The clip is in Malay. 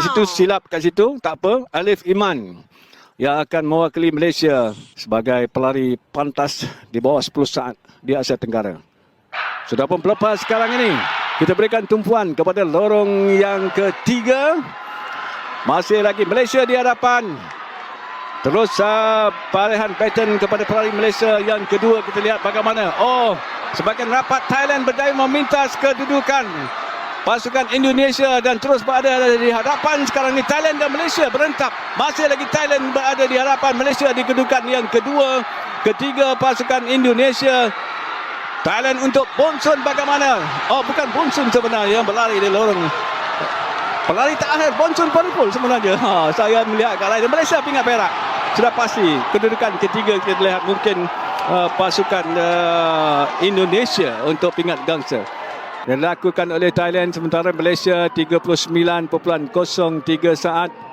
Situ silap kat situ, tak apa. Alif Iman yang akan mewakili Malaysia sebagai pelari pantas di bawah 10 saat di Asia Tenggara. Sudah pun pelepas sekarang ini. Kita berikan tumpuan kepada lorong yang ketiga. Masih lagi Malaysia di hadapan. Terus uh, parehan pattern kepada pelari Malaysia yang kedua kita lihat bagaimana. Oh, sebagian rapat Thailand berdaya memintas kedudukan pasukan Indonesia dan terus berada di hadapan sekarang ni Thailand dan Malaysia berentap. Masih lagi Thailand berada di hadapan Malaysia di kedudukan yang kedua. Ketiga pasukan Indonesia Thailand untuk Bonsun bagaimana? Oh bukan Bonsun sebenarnya yang berlari di lorong Pelari terakhir Bonsun Paripul sebenarnya. Ha, saya melihat kat lain Malaysia pingat perak. Sudah pasti kedudukan ketiga kita lihat mungkin uh, pasukan uh, Indonesia untuk pingat gangsa. Dilakukan oleh Thailand sementara Malaysia 39.03 saat